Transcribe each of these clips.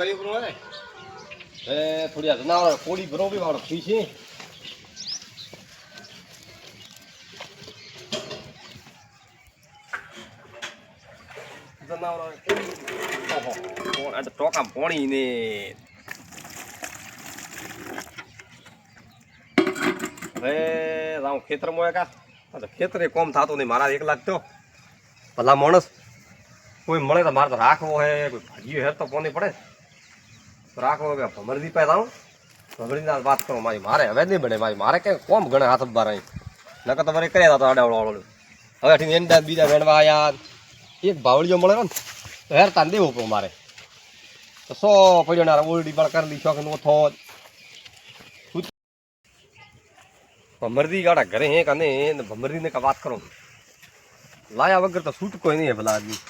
કરી બરો હે. એ થોડી આ જનાવર કોડી ભરો બી વાળો પી છે. ટોકા પોણી ને. હવે રાઉં ખેતરમાં તો ખેતરે કોમ થતું નહીં મારા એક લાખ તો. ભલા માણસ કોઈ મળે તો મારે તો રાખવો હે કોઈ ભાજીઓ હેર તો કોની પડે. તો રાખવો કે ભમરદી પાસે આવું. ભમરદીના વાત કરો, મારી મારે હવે નહીં બને. મારી મારે કે કોમ ગણે હાથ બાર અહીં નકર તમારે કર્યા હતા આવડું. હવે અઠીને એંડા બીજા વેણવા આવ્યા એક ભાવડીઓ મળે ને, તો હેર તાન દેવું પડે મારે. તો સો પડ્યો ના ઓરડી પણ કરી દી કે નોથો ભમરદી ગાડા ઘરે હે કને ભમરદીને વાત કરો. લાયા વગર તો છૂટકો નહીં ભલા આદમી.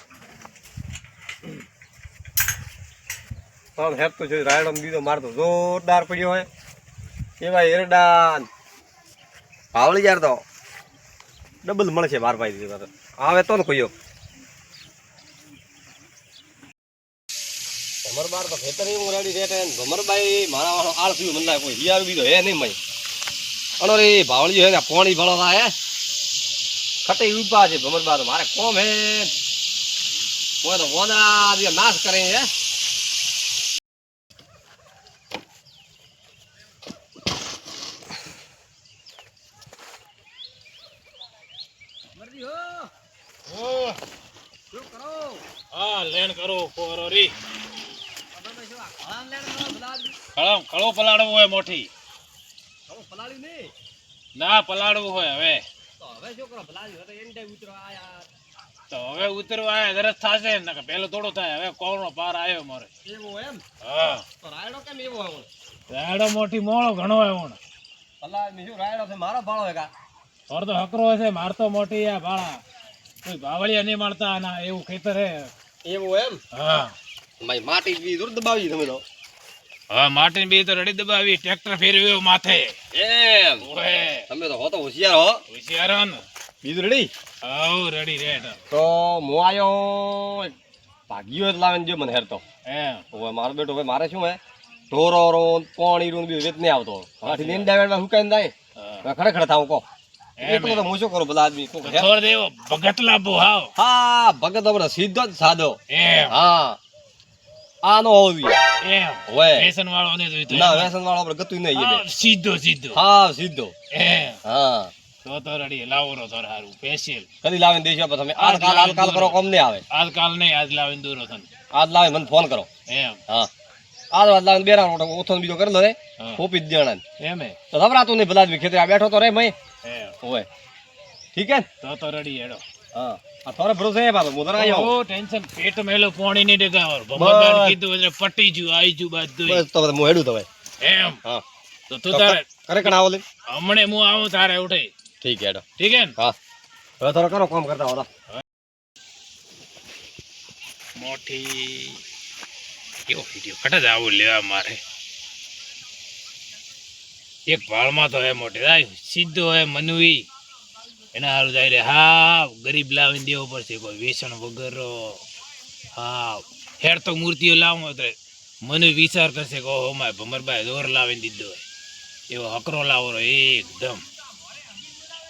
પણ હેર તો જોઈ રાયડો બીજો મારતો. જોરદાર પડ્યો હોય એવા એરડાન પાવળી યાર તો. ડબલ મળશે બાર ભાઈ દીધી આવે તો ને કોઈયો ભમરબાર તો ખેતર એવું રેડી રેટે ભમરબાઈ મારા વાળો આળસી મને કોઈ હિયાર બીજો હે નહીં મય. અણો રે ભાવળી હે ને પોણી ભળવા હે. ખટે ઉપા છે ભમરબાર તો. મારે કોમ હે. કોઈ તો વોદરા નાશ કરે હે ઓ હા લેણ કરો પોરોરી પલાળવો હોય મોટી. ના પલાળવું હોય હવે. તો હવે ઉતરવા આયા. દરસ થાશે. ને પેલો થોડો થાય. હવે કોરો પાર આવ્યો મારે. હા. રાયડો મોટી મોળો ઘણો આવ્યો ને. મારો ભાળો હે કા તોર તો હકરો હશે. મારતો મોટી આ ભાળા. કોઈ ભાવળિયા નહીં મારતા ના એવું ખેતર હે. એવું એમ? હા. મારી માટી બી દૂર દબાવી તમે તો. હા માટી બી તો રડી દબાવી ટ્રેક્ટર ફેરવ્યો માથે. એમ. ઓહે. તમે તો હો તો હોશિયાર હો. હોશિયાર હો ને. બીજું રેડી? હવ રેડી રેડ. તો હું આયો ભાગ્યો જ લાવે જો મને હેરતો એમ. હવે મારો બેટો હવે મારે શું હે? ઢોરો રો પાણી રૂન બી વેત નહીં આવતો. આથી નીંદા વેણમાં હુકાઈને જાય. ખડખડ થાવ કો એટલો તો હું કરો બધા આદમી? છોડ દેવો ભગત લાભો હાવ. હા ભગત આપણે સીધો જ સાદો. એમ. હા. આ નો હોવી એમ. હોય વ્યસન વાળો ને જોઈતો ના. વ્યસન વાળો આપણે ગતું નહીં સીધો સીધો. હા સીધો. એમ. હા. તો તો રડી લાવો રો થોર હારું સ્પેશિયલ કદી લાવીને દેજો પછી તમે. આજ કાલ આજ કાલ કરો કોમ નહીં આવે. આજ કાલ નહીં આજ લાવીને દૂરો થન આજ લાવીને મને ફોન કરો. એમ. હા. આજ વાત લાવીને બેરા રોટો ઓથો બીજો કરી લો રે. જ દેણા એમ તો ખબર ઘબરાતું નહીં ભલા ખેતરે આ બેઠો તો રે મય. હોય ઠીક હે તો તો રડી હેડો. થોડો ભરોસે હે બાબા મોદરા આવ્યો ઓ ટેન્શન. પેટ મેલો પોણી ની ડગાવર બસ. કીધું એટલે પટી જ્યું આઈ જ્યું બધું બસ તો હું હેડું તો એમ. હા. તો તું તારે કરે કણ આવો લે હમણે હું આવું તારે ઉઠે. ઠીક હેડો. ઠીક હે હા. હવે તારે કરો કામ કરતા હોતા મોટી. કેવો વીડિયો કટ જ આવું લેવા મારે. એક ભાળમાં તો હે મોટી. રાય સીધો હે મનવી. એના હાલ જાય રે. હા ગરીબ લાવીને દેવો પડશે કોઈ વેસણ વગર હા હેર તો મૂર્તિઓ લાવો તો મને વિચાર કરશે કે ઓહો માય ભમરભાઈ દોર લાવીને દીધો હોય. એવો હકરો લાવો રો એકદમ.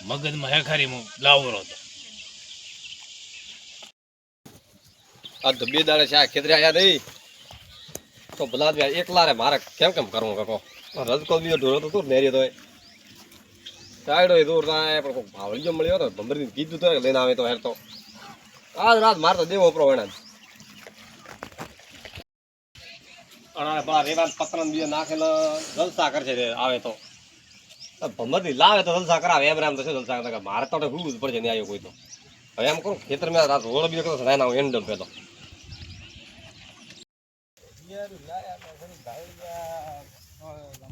મગજમાં હેખારી લાવો રો તો આ તો બે દાડે છે, આ ખેતરે આયા નહીં. તો ભલા એકલા રે, મારે કેમ કેમ કરવું, કાકો? રજકો બીજો ઢોરો તો તું નેરી તો સાઈડો હોય દૂર થાય પણ કોઈ ભાવળીઓ મળ્યો તો ભમરી કીધું તો લઈને આવે તો હેર તો. આજ રાત મારતો દેવો પરો એને અણા બા રેવાન પતરન બીજો નાખેલો જલસા કરશે આવે તો. ભમરી લાવે તો જલસા કરાવે એમ રામ તો શું જલસા કરતા મારે તો હું જ પડશે ને આવ્યો કોઈ તો. હવે એમ કરું ખેતર મેં રાત રોડ બીજો કરો ના ના એન્ડમ પેલો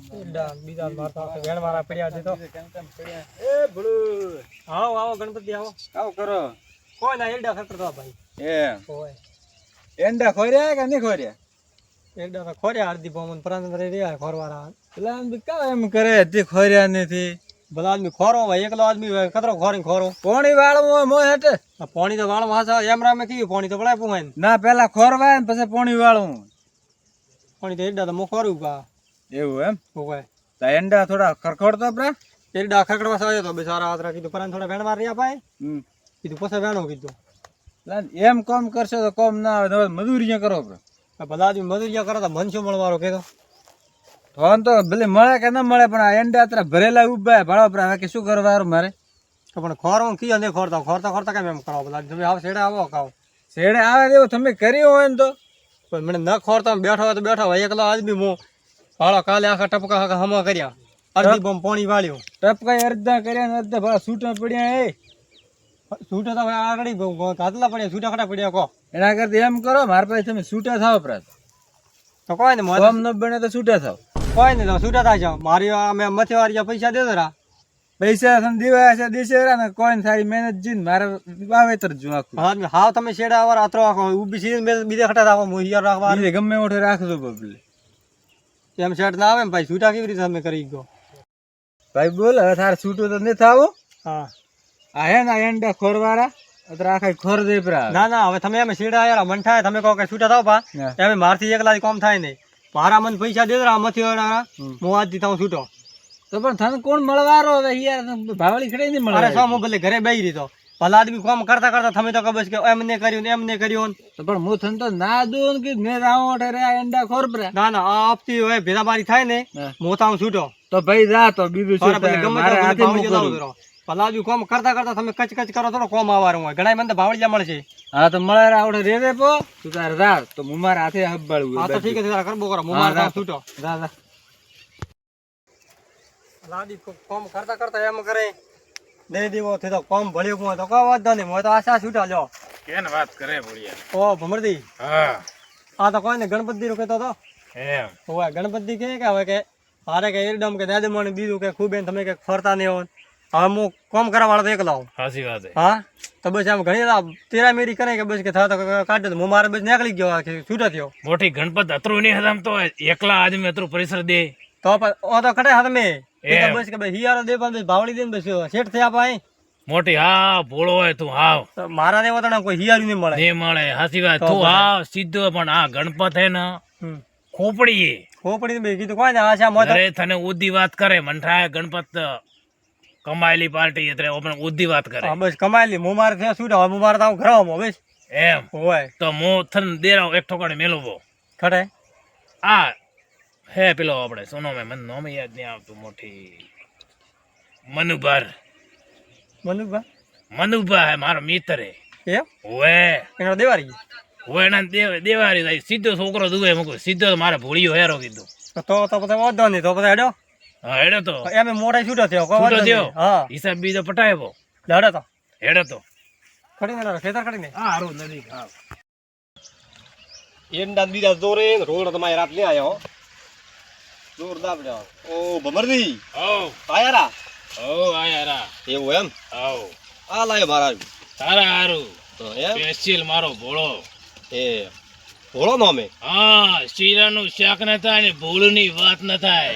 બીજા મારતા વેણ વાળા પડ્યા છે તો. એ ભળુ. આવો આવો ગણપતિ આવો. આવું કરો. કોઈ ના એરડા ફેક્ટર ભાઈ. એમ. હોય. એંડા ખોર્યા કે નહીં ખોર્યા? એરડા તો ખોર્યા અડધી પોમન પ્રાંત રહ્યા ખોરવાળા. પેલા આમ કાં એમ કરે હજી ખોર્યા નથી. ભલા આદમી ખોરો હોય એકલો આદમી હોય કતરો ખોરી ખોરો. પોણી વાળવું હોય મોય હટે. પાણી તો વાળવા હાસા એમ રામે કીધું પાણી તો પુહાય ના પેલા ખોરવાય ને પછી પોણી વાળવું. પોણી તો એડા તો મોખવારું કા એવું એમ? હોય તો એંડા થોડા ખરખડતો આપડા એડા ખકડવા આવ્યો તો બેસારા આતરા કીધું પરાને થોડા વેણ માર રહ્યા ભાઈ. હમ. કીધું પછી વેણો કીધું. એમ કોમ કરશે તો કોમ ના આવે તો મજૂરી કરો આપણે ભલા આદમી મજૂરિયા કરો તો મન શું મળવારો કીધો ફોન તો ભલે મળે કે ન મળે પણ આ એંડા અત્યારે ભરેલા ઊભા ભાડો પર કે શું કરવાનું મારે? તો પણ ખોરવું કીધો નહીં ખોરતા ખોરતા ખોરતા કેમ એમ કરો બધા તમે આવો શેડે આવો ખાવ શેડે આવે એવું તમે કર્યું હોય ને તો? પણ મને ન ખોરતા બેઠો હોય તો બેઠો હોય એકલો આદમી મો ભાળો કાલે આખા ટપકા હમા કર્યા. અડધી બમ પાણી વાળ્યું. ટપકા અડધા કર્યા ને અડધા ભાડા છૂટા પડ્યા એ. છૂટા તો આગળ ઘાતલા પડ્યા છૂટા ખાટા પડ્યા કો. એના કરતા એમ કરો મારા પાસે તમે છૂટા થાવ પ્રાત તો કોઈ ને કોમ ન બને તો છૂટા થાવ. કોઈ નહીં તો છૂટા થાય જાવ મારી અમે મથે વાળી પૈસા દેજો રા પૈસા તમે દેવા છે દેશે ને કોઈ ને સારી મહેનત જીન મારે વાવેતર જો આખું. હા હાવ તમે શેડા આવાર આતરો આખો. ઊભી સીધી બીજા ખટા થાવ હું હિયાર રાખવા ગમે ઓઠે રાખજો બબલે. એમ શર્ટ ના આવે ને ભાઈ છૂટા કેવી રીતે તમે કરી ગયો? ભાઈ બોલ હવે તારે છૂટું તો નથી થાવું હા. આ હે ને એંડા ખોરવાળા? અત્યારે આખા ખોર દેપરા. ના ના હવે તમે એમ છેડા યાર મન થાય તમે કહો કે છૂટા થાવ પા એમ મારથી એકલા કામ થાય નહીં. મારા મન પૈસા દે જરા મથી હમ. હું આજથી થાઉં છૂટો તો પણ તને કોણ મળવારો હવે યાર ભાવળી ખડે નહીં મળે અરે સો હું ભલે ઘરે બેહી રીતો ભલા આદમી કોમ કરતા કરતા તમે તો કબસ કે એમને કર્યું ને એમને કર્યું તો પણ હું થન તો ના દઉં ને કે મેં રાવ ઓઠે રે એંડા ખોર પ્રા ના ના આ આપતી હોય ભેદામારી થાય ને મોતા હું છૂટો. તો ભાઈ જા તો બીજું શું મારે હાથે ઉતરો. ભલા આદમી કોમ કરતા કરતા તમે કચ કચ કરો તો કોમ આવવાનું હોય. ઘણા મને તો ભાવળિયા મળશે. હા તો મળે આવડે રે રે પો. તું તાર જા તો હું મારા હાથે હબ્બાળું હા તો ઠીક છે તારા કરબો કરો. હું મારા છૂટો. જા જા. લાદી કોમ કરતા કરતા એમ કરે. દે દેવો તે તો કોમ ભળ્યો કું તો કોઈ વાંધો નહીં. હું તો આશા છૂટા લ્યો. કેન વાત કરે ભોળિયા. ઓ ભમરદી હા. આ તો કોઈને ગણપતિ નું કહેતો હતો એમ. હોય ગણપતિ કે કે હવે કે મારે કે એકદમ કે દાદા મને બીજું કે ખૂબ તમે કે ફરતા નહીં હોય હવે હું કોમ કરવા વાળો તો એકલા આવું સાચી વાત હા? તો બસ આમ ઘણી લાભ તેરા મેરી કરે કે બસ કે થા તો કાઢે તો હું મારે બસ નીકળી ગયો કે છૂટા થયો. મોટી ગણપત અતરું નહીં હતા તો એકલા આદમી અતરું પરિસર દે. તો પણ ઓ તો કટે હાથ મેં એ. બસ કે ભાઈ હિયારો દે પણ બસ ભાવડી દે ને બસ શેઠ થયા પાઈ મોટી હા ભોળો હોય તું હાવ. મારા ને વતણ કોઈ હિયારું નહીં મળે. નહીં મળે સાચી વાત. તું. સીધો પણ આ ગણપત હે ને ખોપડી ખોપડી કીધું કોઈ આશા મોય તો અરે તને ઉદ્દી વાત કરે મંઠાય ગણપત કમાયેલી પાર્ટી એટલે આપણે ઉદ્દી વાત કરે. બસ કમાયેલી. હું મારે ત્યાં છૂટા હવે હું મારે તો ઘર બસ. એમ. હોય. તો મો થન દેરાવ એક ઠોકાણે મેલવો ખરે આ હે પેલો આપણે સોનો મેં મને નામ યાદ નહીં આવતું મોટી. મનુભાર. મનુભા મનુભા હે મારો મિત્ર હે. એમ? ઓએ એનો દેવારી? ઓએ એના દેવ દેવારી થાય. સીધો છોકરો દુવે મૂકો. સીધો મારે ભૂળ્યો હેરો કીધું. તો તો પછી વાંધો નહીં તો પછી હેડો. હા હેડો તો. એમ મોઢે છૂટો થયો છૂટો વાંધો થયો? હા. હિસાબ બીજો પટાયો હેડો તો. હેડો તો. ખડી ને ખેતર ખડીને હા હારું નદી હા. એંડા બીજા જોરે રોડ તમારી રાત લે આવ્યો હો. જોરદાર પડ્યા ઓ ભમરદી ઓ આયારા. ઓ આયા રા એવું એમ? આવ આ લાયો મારા તારા હારું. તો એમ? સ્પેશિયલ મારો ભોળો. એ. ભોળો નામે હા શીરાનું શાક ન થાય ને ભૂળની વાત ન થાય.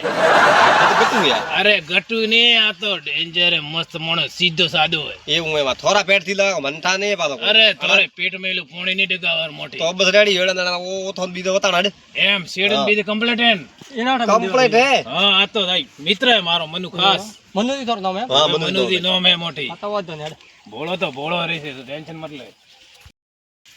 અરે ગટુ ને આ તો ડેન્જર મસ્ત માણસ સીધો સાદો હોય. એવું એવા થોરા પેટથી લાવ મનતા નહીં પાછો અરે તારે પેટમાં એલું પોણી ની ડગાવર મોટી. તો બસ રેડી હેડા ઓ થોન બીજો વતાણ એમ શેડ હા. બીજે કમ્પ્લીટ એન ને? એના કમ્પ્લીટ હે? હા આ તો ભાઈ મિત્ર હે મારો મનુ ખાસ. મનુ થી થોડો નામ હા મને મનુજી નો મેં મોટી. આ તો વાંધો ને હેડ. ભોળો તો ભોળો રહે છે ટેન્શન મત લે.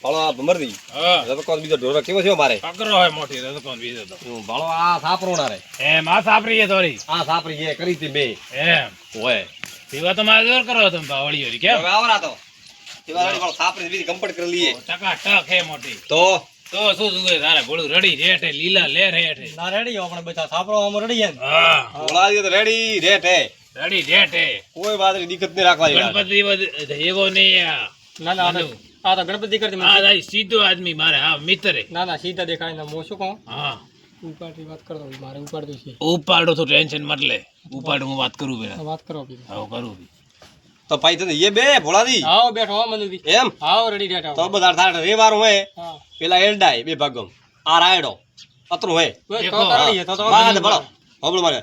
ભાળો આ ભમરદી હા. રતકોન બીજો ઢોરો કેવો છે મારે? પકડો હોય મોટી રસકોન બીજો તો. હું ભાળો આ સાપરોણા રે. એમ આ સાપરી છે થોડી આ સાપરી છે કરી હતી બે એમ. હોય પીવા તો મારે જોર કરો તમે બાવળીઓ કેમ? હવે આવરા તો. તેવા રેડી ભાળો સાપરી બીજી કમ્પ્લીટ કરી લઈએ. ટકા ટક હે મોટી. તો? તો શું શું તારે ભોળું રડી રેઠે લીલા લેર રેઠે. ના રેડી આપણે બધા સાપરો આમ રડી છે ને. હા. ભોળા તો રેડી રેટ હે રડી રેઠે. કોઈ વાત દિક્કત નહીં રાખવાની. યાર. ગણપતિ એવો નહીં ના ના આ તો- ગણપતિ કરતી આ ભાઈ સીધો આદમી મારે હા મિત્ર. હે. ના ના સીધા દેખાય ને હું શું કહું? હા. ઉપાડતી વાત કરતો હોય, મારે ઉપાડતું છે. ઉપાડો તો ટેન્શન મત લે. ઉપાડ હું વાત કરું પેલા. વાત કરો કીધું આવું કરું. તો ભાઈ તને એ બે ભોળાદી આવો બેઠો હો મનુજી. એમ? આવો રેડી રેટ તો બધા થાળ રેવારું હે. હા. પેલા એરડાય બે ભાગમ. આ રાયડો અતરું હોય તો કરી તો તો બાદ ભળો. હોબળ મારે.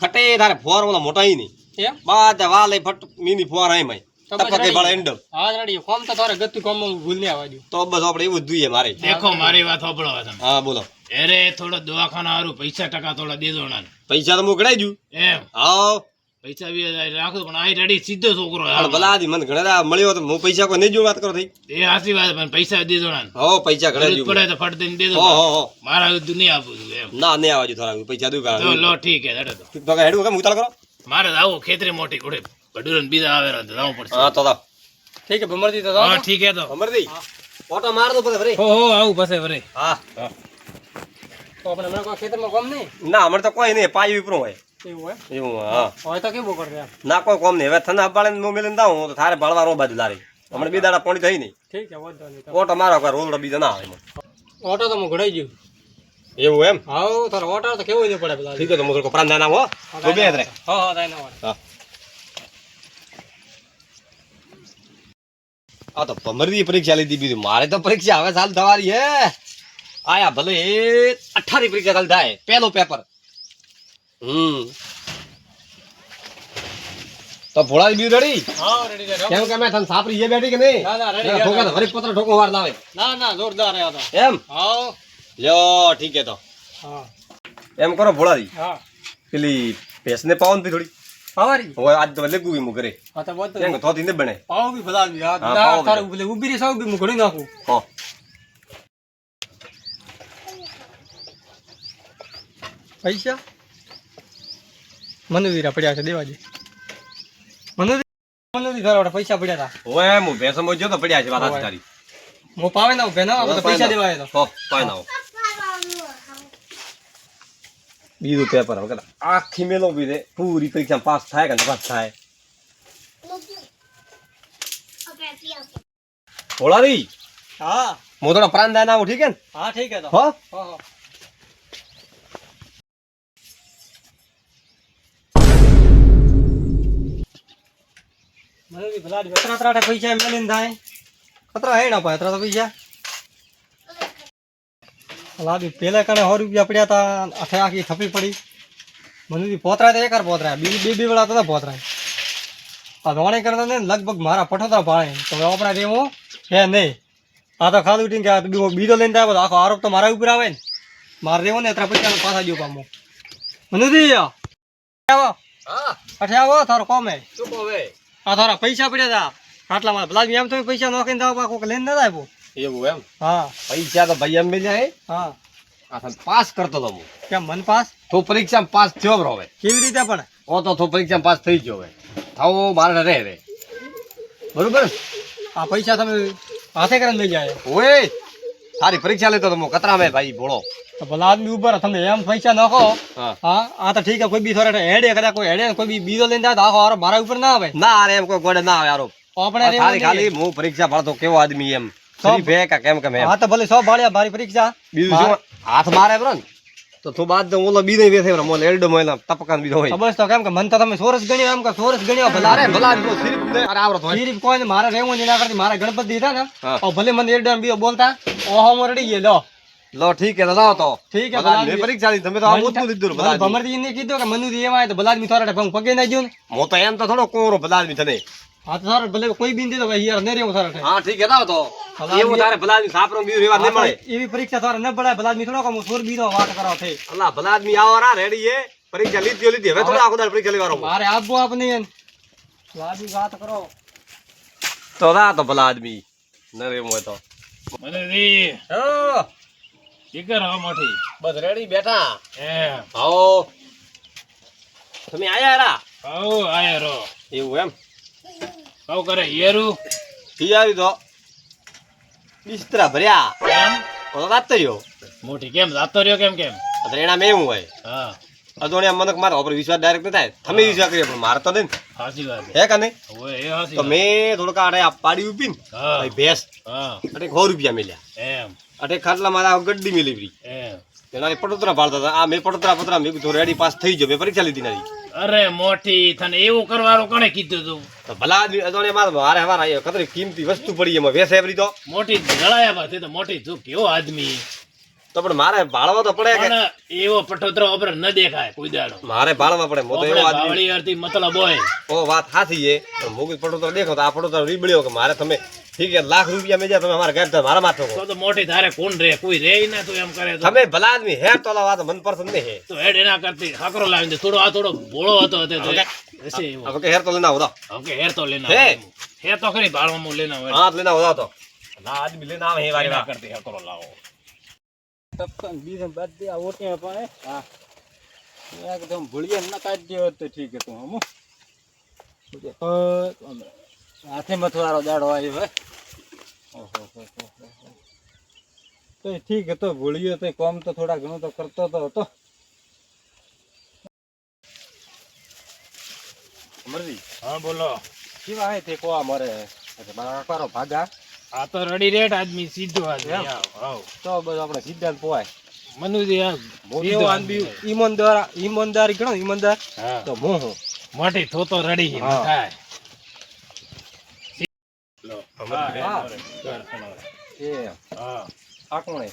ખટે તારે ફોર ઓલા મોટા નહીં એમ? બાદ વાલે ફટ મીની ફોર આય. માય ટપકે. ભાળે એંડો હા રેડી. કોમ તો તારે ગતું કોમ ભૂલ નહીં આવવા દઉં. તો બસ આપણે એવું જ જોઈએ મારે. દેખો મારી વાત સાંભળો તમે. હા બોલો. અરે થોડો દવાખાના હારું પૈસા ટકા થોડા દેજો ના પૈસા તો હું દઉં. એમ. હા. પૈસા બી રાખો પણ આ રેડી સીધો છોકરો ભલા આદિ મને ઘણા મળ્યો તો હું પૈસા કોઈ નહીં જોઉં વાત કરો થઈ. એ સાચી વાત પણ પૈસા દેજો ના હો પૈસા ઘણા જરૂર પડે તો ફટ દઈને દેજો હો હો હો. મારા બધું નહીં આપું એમ. ના નહીં આવવા થોડા પૈસા દઉં લો ઠીક હે હેડો તો. તો હેડું કેમ ઉતાર કરો? મારે આવો ખેતરે ખેતરી મોટી ઘોડે ભડુરન બીજા આવે તો જવું પડશે. હા તો તો ઠીક હે ભમરજી તો હા ઠીક હે તો. નહીં ઓટો માર દો પછી ફરી હો હો આવું પછી ફરી હા. તો આપણે હમણાં કોઈ ખેતરમાં કોમ નહીં? ના અમારે તો કોઈ નહીં પાયું ઉપરું હોય. એવું હોય? એવું હા. હવે તો કેવું કરે ના કોઈ કામ નહીં. હવે થના બાળે હું મેલીને દાઉં તો થારે ભળવા રો બાજુ લારી. હમણાં બે દાડા પોણી થઈ નહીં. ઠીક છે વાંધો નહીં ઓટો મારો કોઈ રોલડો બીજો ના આવે ઓટો તો હું ઘડાઈ ગયું. એવું એમ? હા તારો ઓટો તો કેવું નહીં પડે ઠીક છે તો હું થોડું પ્રાણ ના હો. તો બે રે હા હા ના હા. આ તો ભમરદી પરીક્ષા લીધી બીજું. મારે તો પરીક્ષા હવે સાલ થવાની હે. આયા ભલે અઠારી પરીક્ષા ચાલ થાય. પેલો પેપર હમ. તો ભોળા બીજું રેડી હા રેડી રેડી કેમ કે મેં તને સાપરી જે બેઠી કે નહીં? ના ના રેડી ઠોકા હરી પત્ર ઠોકો વાર લાવે. ના ના જોરદાર એમ? લ્યો ઠીક હે તો. હા. એમ કરો ભોળાજી. હા. પેલી ભેંસને પાવનથી થોડી. ઘરે. બોલ તો. કેમ કે થોતી ને બને? પાવ બી ભલા આવી હા હા, ના, પાવ બી. તારે પેલી ઊભી રહી સાવ બી હું ઘડી નાખું. પૈસા? મનુદીરા પડ્યા છે દેવાજી. મનુદી મનુદી તારા પૈસા પડ્યા હતા ઓય હું ભેંસો મોજ તો પડ્યા છે વાત તારી. હું પાવે ના ઉભે પૈસા દેવાય તો. ના હો બીજું પેપર હવે આખી મેલો બી દે પૂરી પરીક્ષા પાસ થાય કે પાસ થાય ભોળારી હા હું થોડા પ્રાણ દાન આવું ઠીક હે ને હા ઠીક હે તો હો હા મનુદી ભલા અતરા ત્રાટે પૈસા મેલીને થાય કતરા હે ના પાય તો પૈસા લાદી પેલા કણે સો રૂપિયા પડ્યા હતા આખે આખી થપી પડી. મને પોતરા તો એકાર પોતરા બીજી બે બે વેળા તો પોતરા આ ધોણે કરતા ને લગભગ મારા પઠોતરા પાણે તો આપણે રેવું હે નહીં. આ તો ખાલી ઉઠીને કે તો બીજો લઈને આવ્યો આખો આરોપ તો મારા ઉપર આવે ને. મારે રેવો ને ત્રણ પૈસા પાછા જો પામો મનુદી આવો. હા. અઠે આવો તારો કોમ. આ તારા પૈસા પડ્યા તા. આટલા મારા ભલા એમ તમે પૈસા નોખીને દાવ પાકો લઈને ના આવ્યો એવું એમ? હા. પૈસા તો ભાઈ એમ બી જાય હા. પાસ કરતો તો હું. કેમ મન પાસ? તો પરીક્ષામાં પાસ થયો બરો હવે. કેવી રીતે પણ? ઓ તો તો પરીક્ષામાં પાસ થઈ ગયો હવે. થાવ મારે રહે રે બરોબર? આ પૈસા તમે હાથે કરીને લઈ જાય. ઓય સારી પરીક્ષા લેતો તો હું કતરા મે ભાઈ ભોળો. તો ભલા આદમી ઉપર તમે એમ પૈસા નાખો. હા. હા આ તો ઠીક છે કોઈ બી થોડા હેડે કદાચ કોઈ હેડે કોઈ બી બીજો લઈને જાય તો આખો આરો મારા ઉપર ના આવે. ના અરે એમ કોઈ ગોડે ના આવે આરો આપણે ખાલી ખાલી હું પરીક્ષા ભણતો કેવો આદમી એમ. હે કે કેમ કેમ હા તો ભલે સો ભાડ્યા મારી પરીક્ષા. બીજું શું? હાથ મારે બરો ને. તો તું બાદ તો ઓલો બી બેસે બરો મોલે એલડો મોલે તપકાન બીજો હોય. છે તો કેમ કે મન તો તમે સોરસ ગણ્યો એમ કે સોરસ ગણ્યો. ભલા રે ભલા જો સિર્ફ ને. અરે આવડત હોય. સિર્ફ કોઈ મારે રેવું ની ના કરતી. મારા ગણપત દીધા ને ઓ ભલે મને એલડો બીજો બોલતા. ઓહો મરડી ગયો લો. લો ઠીક હે તો લાવો તો. ઠીક હે, ભલા મેં દી- તમે તો આ ઊંચું દીધું ભલા ભમરજી ને કીધું કે મનુ દી એમાં તો ભલા આદમી થોડા ભંગ પગે ના. ગયો ને તો એમ તો થોડો કોરો ભલા આદમી તને. હા તો સારું ભલે કોઈ બી દીધો ભાઈ યાર નહીં રહેવું સારું હા ઠીક હે તો. એવું તારે ભલા આદમી સાપરો બીજું રેવા નહીં મળે. એવી પરીક્ષા તારે ન પડાય ભલા આદમી થોડો હું સોર બીનો વાત કરો થઈ અલ્લાહ ભલા આદમી આવો રા રેડી હે પરીક્ષા લીધી લીધી. હવે થોડા આખો દાડો પરીક્ષા લેવાનો મારે આપવું આપને. આદમી વાત કરો. તો રા તો ભલા આદમી ન રેવું હોય તો. મને દી દીકર હો મોટી. બસ રેડી બેઠા. એમ આવો. તમે આયા રા? હઉ આયો રો એવું એમ? હઉ કરે હિયરું હિયારી તો. બિસ્તરા ભર્યા. કેમ? તો વાત રહ્યો. મોટી કેમ? જાતો રહ્યો કેમ કેમ? અત્યારે એના હું હોય. હા. અદોણિયા મનક મારો ઉપર વિશ્વાસ ડાયરેક્ટ ન થાય તમે વિશ્વાસ કરીએ પણ મારે તો નહીં ને. સાચી વાત હે કે નહીં? ઓય એ હાસી તો મેં થોડુંક આડે આ પાડી ઉપી ને ભાઈ ભેંસ. હા. અટે 100 રૂપિયા મેલ્યા. એમ. અટે ખાટલા મારા ગડ્ડી મેલી પડી એમ. એના પટોતરા પાડતા હતા. આ મેં પટોતરા પતરા મેં કીધું રેડી પાસ થઈ ગયો મેં પરીક્ષા લીધી નથી. અરે મોટી તને એવું કરવાનું કોને કીધું તું? તો ભલા આદમી અદોણિયા મારે મારે આવ્યો કતરી કિંમતી વસ્તુ પડી એમાં વેસે એવરી તો. મોટી જળાયા બા તો મોટી તું કેવો આદમી? તો પણ મારે ભાળવા તો પડે કે એવો પટોતરો ઉપર ન દેખાય કોઈ દાડો. મારે ભાળવા પડે મો તો એવો આપણે આદમી વાળી અર્થી મતલબ હોય. ઓ વાત સાચી છે. પણ મોગી પટોતરો દેખો તો આ પટોતરો રીબળ્યો કે મારે તમે ઠીક લાખ રૂપિયા મેં તમે અમારા ઘર તો મારા માથે તો તો મોટી ધારે કોણ રે કોઈ રે ના તું એમ કરે તો. તમે ભલા આદમી હેર તો વાત મન પસંદ નહીં હે. તો હેડ એના કરતી હાકરો લાવી દે. થોડો આ થોડો ભોળો હતો તે તો. હવે કે હેર તો લેના આવો ઓકે હેર તો લેના હે? હેર તો ખરી ભાળવામાં લેના હોય હા લેના આવો તો. ના આદમી લેના આવે હે વારી એના કરતી હાકરો લાવો. ટપકન બીજે બાદ દે આ ઓટે પણ હા. એકદમ ભૂળીએ ન કાઢી દે હોત તો ઠીક હતું હમ હાથે મથવારો દાડો આવ્યો હે. ઓહો. તો ઠીક હતો ભૂળ્યો તો કોમ તો થોડા ઘણું તો કરતો તો હતો. અમરજી? હા બોલો. કેવા હે તે કોવા મરે મારા કાકારો ભાગા. આ તો રડી રેટ આદમી સીધો આદમી. તો બસ આપણે સીધા પોવાય. મનુજી આ મોટો આદમી આદમી. ઈમાનદાર ઈમાનદારી ગણો ઈમાનદાર તો હું હું? મોટી થોતો રડી થાય. એ હા. આ કોણે?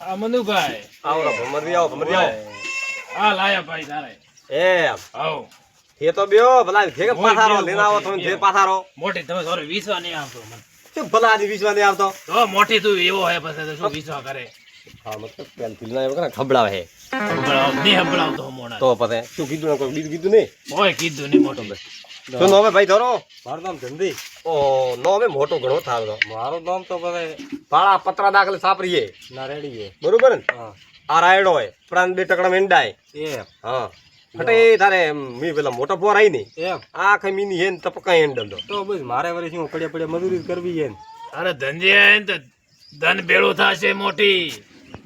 આ મનુભાઈ. આવો રો ભમરી આવો ભમરી આવો. આ લાયા ભાઈ તારે. એ આવો. એ તો બ્યો ભલા ભેગા પાથારો લેના આવો તમે જે પાથારો. મોટી તમે સોરી વિશ્વા નહીં આવતો મને. શું ભલા આદમી વિશ્વા નહીં આવતો? તો મોટી તું એવો હે પછી તો શું વિશ્વા કરે? હા મતલબ પેલ ફિલ્મના એવો કરે ખબડાવે હે. ખબડાવ નહીં હું મોણા. તો પછી શું કીધું ને કોઈ બીજું કીધું નહીં? ઓય કીધું નહીં મોટું. શું નો હવે ભાઈ ધરો? મારું નામ ધંધી. ઓ નો હવે મોટો ઘણો થારો મારો નામ તો પછી પાળા પતરા દાખલે સાપરીએ. ના રેડીએ બરોબર ને? હા. આ રાયડો હોય પ્રાંત બે ટકડા મેંડાય. એ. હા. ફટે તારે મી પેલા મોટો પોર આઈ ને એમ. આ કઈ મીની હેન ટપકાય હેન તો બસ મારે શું પડ્યા પડ્યા મજૂરી કરવી છે અરે ધંધે આયા તો ધન ભેળું થશે મોટી.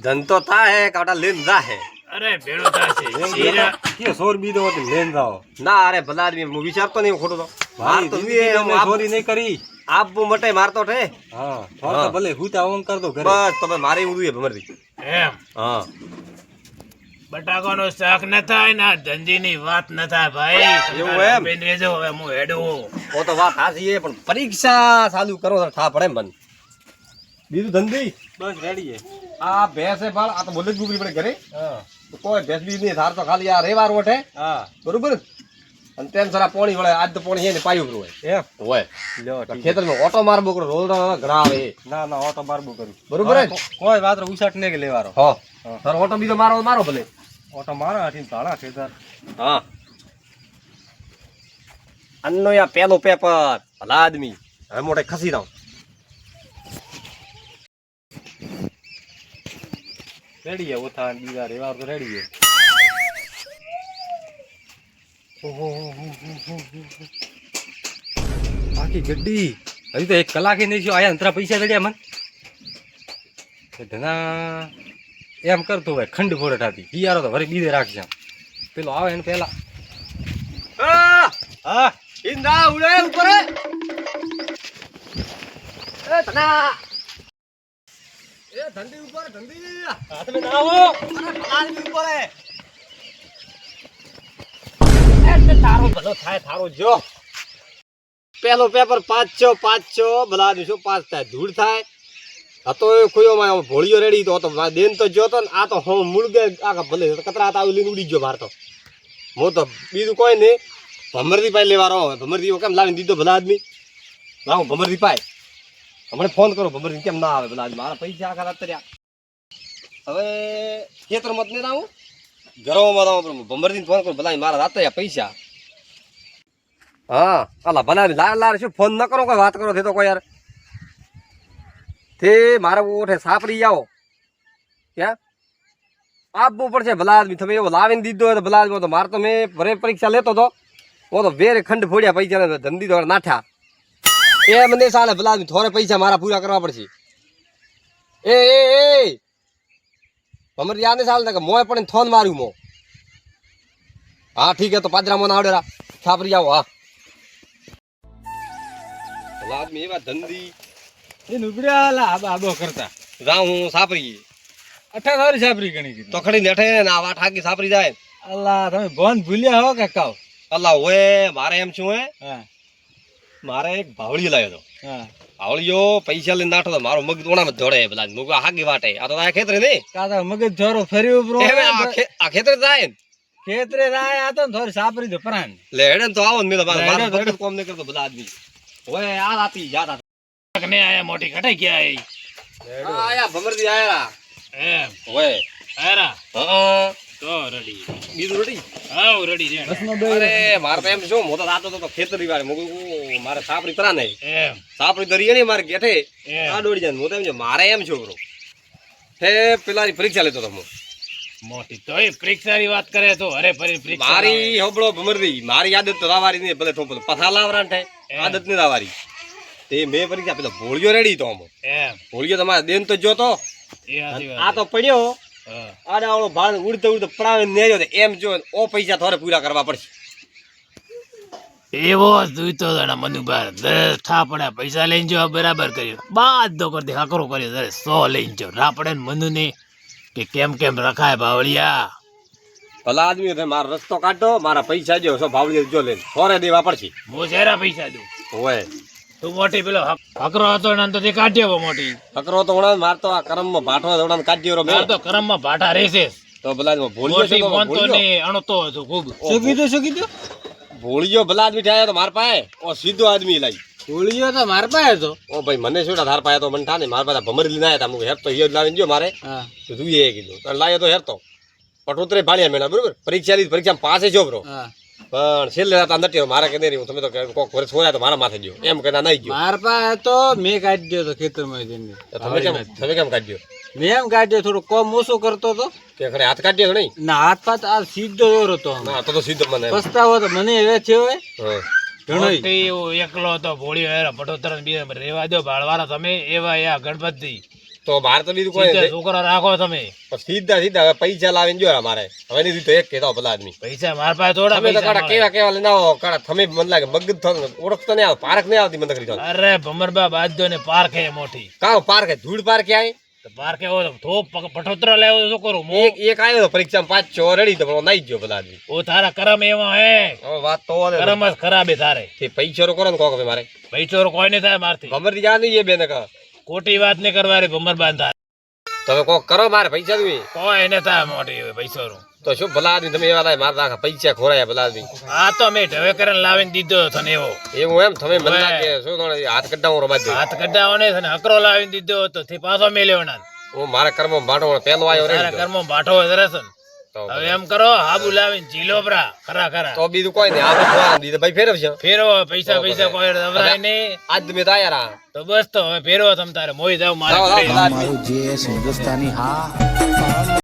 ધન તો થા કાટા લેન જા અરે ભેળું થશે. કે સોર હતો લેન જાઓ. ના અરે ભલા આદમી હું વિચારતો નહીં ખોટો તો. માર તો ચોરી નહીં કરી. આપવું મટે મારતો ઠે. હા થોડ તો ભલે હું ઓમ કરતો ઘરે. બસ તમે મારે ઉડું ભમરથી. એમ. હા. બટાકાનો શાક ન થાય ના ધંધીની વાત ન થાય ભાઈ. એવું એમ? બેન રહેજો હવે હું હેડું ઓ તો વાત સાચી છે પણ પરીક્ષા ચાલુ કરો તો થા પડે મન બીજું ધંધી? બસ રેડી છે. આ ભેંસે બાળ આ તો બોલે જ ગુગરી પડે ઘરે. હા. તો કોઈ ભેંસ બીજ નહીં થાર તો ખાલી આ રેવાર ઓઠે હા. બરોબર? અને તેમ સરા પોણી વળે આજ તો પોણી છે ને પાયું ઉપર હોય. એમ? હોય. લ્યો ખેતરમાં ઓટો માર કરો રોલ ઘણા આવે. એ. ના ના ઓટો બારબુ કરું. બરોબર જ? કોઈ વાત ઉસાટ નહીં કે લેવારો. હો. હા. તારો ઓટો બીજો મારો મારો ભલે. ઓટો મારા ભાડા ખેતર હા. અન્નો યા પેલો પેપર ભલા આદમી. હવે મોટે ખસી દઉં રેડી છે ઓથા બીજા રેવાર તો રેડી હો. હો હો હો હો. આખી ગड्डी હજી તો એક કલાકે નહીં થયો આયા અંતરા પૈસા દડ્યા મન. ધના. એમ કરતો હોય ખંડ ફોડે ઠાતી હિયારો તો વળી બીજે રાખજે આમ. પેલો આવે એને પેલા. હા ઇન્દા ઉડે ઉપર. એ તના એ ધંધી ઉપર ધંધી. હાથ મેં આવો અરે આદમી ઉપર હે તારો ભલો થાય થારો જો. પેલો પેપર પાંચસો પાંચસો ભલા દિવસો પાંચ થાય ધૂળ થાય. હતો એ ખોયો માં ભોળિયો રેડી તો હતો. દેન તો જોતો ને, આ તો હું મૂળગે આખા ભલે કતરા હતા લઈને ઉડી ગયો માર તો. હું તો બીજું કોઈ નહીં. ભમરદી પાઈ લેવા રહો ભમરદી કેમ લાવીને દીધો ભલા આદમી? લાવું ભમરદી પાય. હમણાં ફોન કરો ભમરદી કેમ ના આવે ભલા આદમી? મારા પૈસા આખા રાત રહ્યા હવે ખેતર મત નહીં આવું ઘરોમાં આવું ભમરથી ફોન કરો. ભલા મારા રાત થયા પૈસા. હા અલા ભલા લાર લાર શું ફોન ન કરો, કોઈ વાત કરો તે તો કોઈ યાર. તે મારે ઓઠે સાપરી આવો. ક્યાં? આપવું પડશે ભલા આદમી તમે એવો લાવીને દીધો હોય તો ભલા તો મારે તો મેં ભરે પરીક્ષા લેતો હતો હું તો વેરે ખંડ ફોડ્યા પૈસાને ધંધી તો નાઠા. એ મને ચાલે ભલા થોડે પૈસા મારા પૂરા કરવા પડશે. એ એ એ! અમારે યાદ નહીં ચાલે કે મોએ પણ થોન માર્યું મો. હા, ઠીક હે તો પાદરા મોન આવડેરા છાપરી આવો, હા. ભલા એવા ધંધી. એ નુબડ્યા આબા આબો કરતા. હું સાપરી અઠા સારી સાપરી ગણી કીધી. તો ખડી નેઠે ને આ વાટ હાકી સાપરી જાય. અલ્લાહ તમે ભૂલ્યા હો કે કાવ? અલ્લાહ ઓએ મારે એમ શું હે. મારે એક ભાવડી લાવ્યો હતો હા. પૈસા લઈને નાઠો તો મારો મગ દોણામાં જ દોડે પેલા મુગ હાગી વાટે. આ તો આ ખેતરે નહીં. કાકા મગજ ફર્યું બ્રો આ ખેતરે જાય ને. ખેતરે રાય આ તો થોડી સાપરી દો પરાન લે હેડે તો આવો ને મેં તો મારા મગજ કોમ નહીં કરતો બધા આદમી. ઓય આ રાતી યાદ આ ને આયા મોટી કટાઈ ગયા એ. આયા ભમરજી આયા. એમ. ઓય. આયા. હા. તો રડી. બીજું રેડી? હાવ રડી રે અરે મારે તો એમ જો મો તો રાતો તો ખેતરી વાળે મુગ મારે સાપરી તરા નહીં. એમ. સાપરી દરી ને મારે ગેઠે. આ દોડી જાય મો તો એમ જો મારે એમ છું બરો હે પેલાની પરીક્ષા લેતો તો હું. મોટી તો એ પરીક્ષાની વાત કરે તો અરે ફરી પરીક્ષા મારી હોબળો ભમરદી મારી આદત તો રાવારી નહીં ભલે ઠોપો પથા લાવરા થાય. આદત નહીં રાવારી. તે મેં પરીક્ષા પેલો ભોળિયો રેડી તો અમો એમ. ભોળિયો તમારે દેન તો જોતો આ તો પડ્યો. આડા આવડો ભાડ ઉડતો ઉડતો પડાવે નેર્યો તો એમ જો ઓ પૈસા થોરે પૂરા કરવા પડશે. એવો જોઈતો દાડા ને મનુભાઈ. દસ થાપડા પૈસા લઈને જો બરાબર કર્યું. બાધો કરતી હકરો કર્યો. દરે સો લઈને જો. રાપડે ને મનુ ને કે કેમ કેમ રખાય ભાવળિયા ભલા આદમી છે મારો રસ્તો કાઢો. મારા પૈસા જો સો ભાવળિયા જો લઈને. થોરે દેવા પડશે. હું શેરા પૈસા દઉં હોય. તું મોટી પેલો હક- હકરો હતો ને તો તે કાઢ્યો મોટી. અકરો તો વણા માર તો આ કરમમાં ભાઠો વણા કાઢ્યો રો માર મેં તો કરમમાં ભાટા રહેશે તો ભલા ભોળિયો છે તો મોનતો ભોળિયો. ને અણતો હતો ખૂબ. શું કીધું શું કીધું ભોળિયો ભલા આદમી થાય તો માર પાસે? ઓ સીધો આદમી લાઈ. હોળીઓ તો માર પાસે તો ઓ ભાઈ મને શું ધાર પાયા તો મને થાને મારા પાસે ભમરી લઈને આયા તા. હેર તો હિયર લાવીને જો મારે. તું એ કીધું. લાયો તો હેર તો. પટોતરે ભાણ્યા મેળા બરોબર? પરીક્ષા લીધી પરીક્ષા પાસે જો બ્રો. હા. પણ છેલ્લે રાત અંદર ટેવ મારા કે નહીં હું તમે તો કોક ઘરે છોડ્યા તો મારા માથે ગયો. એમ કહેતા નહીં ગયો. માર પાસે તો મેં કાઢી તો ખેતરમાં જઈને. તમે કેમ તમે કેમ કાઢ્યો મેં એમ કાઢ્યો થોડું કોમ ઓછો કરતો હતો. કે ખરે હાથ કાઢ્યો નહીં? ના હાથ પાત આ સીધો દોર હતો ના તો તો સીધો મને. પસ્તાવો તો મને હવે છે હવે એકલો હતો ભોળી પટોતર રેવા દો ભાળવાના તમે એવા યા ગણપતિ તો મારે તો બીજું કોઈ છોકરો છોકરા રાખો તમે. સીધા સીધા હવે પૈસા લાવીને જો મારે. હવે નહીં તો એક કહેતા ભલા આદમી. પૈસા માર પાસે થોડા તમે તો પૈસા કેવા કેવા લઈને આવો કાળા તમે મને લાગે મગજ થો ઓળખતો નહીં આવે પાર્ક નહીં આવતી મને કરી અરે ભમરબા બાજો ને પાર્ક હે મોટી. કાઉ પાર્ક હે? ધૂળ પાર્ક આય? તો પાર્ક એવો થોપ પઠોતરા લેવો તો શું કરું? મો? એક એક આવ્યો તો પરીક્ષામાં પાંચ છ રેડી તો નાઈ ગયો ભલા આદમી. ઓ તારા કરમ એવા હે. હવે વાત તો કરમ જ ખરાબ હે તારે. તે પૈસા રો કરો ને કોક મારે? પૈસા કોઈ નહીં થાય મારથી. ખબરથી જા નહીં એ બેને કહો ખોટી વાત ને કરવા રે ભમર બાંધા. તમે કોક કરો મારે પૈસા દઉં કોઈ એને થાય મોટી પૈસો નું તો શું ભલા આદમી તમે એવા લાય મારા આખા પૈસા ખોરાયા ભલા આદમી આ તો મેં ઢવે કરીને લાવીને દીધો તને એવો. એવું એમ? તમે મને. લાગે શું તમને હાથ કઢાવો રો બાજુ હાથ કઢાવો ને તને અકરો લાવીને દીધો તો તે પાછો મેલ્યો ના હું મારા કર્મ બાટો પેલો આવ્યો રે હોય સરસ ને. તો હવે એમ કરો હાબુ લાવીને જીલો ભરા ખરા ખરા. તો બીજું કોઈ નહીં આપણે ખોવાનું ભાઈ ફેરવશે ફેરવો પૈસા પૈસા કોઈ નહીં. આજ તમે તો તો બસ તો હવે ફેરવો તમ તારે મોઈ જાવ મારે જે હિન્દુસ્તાની હા.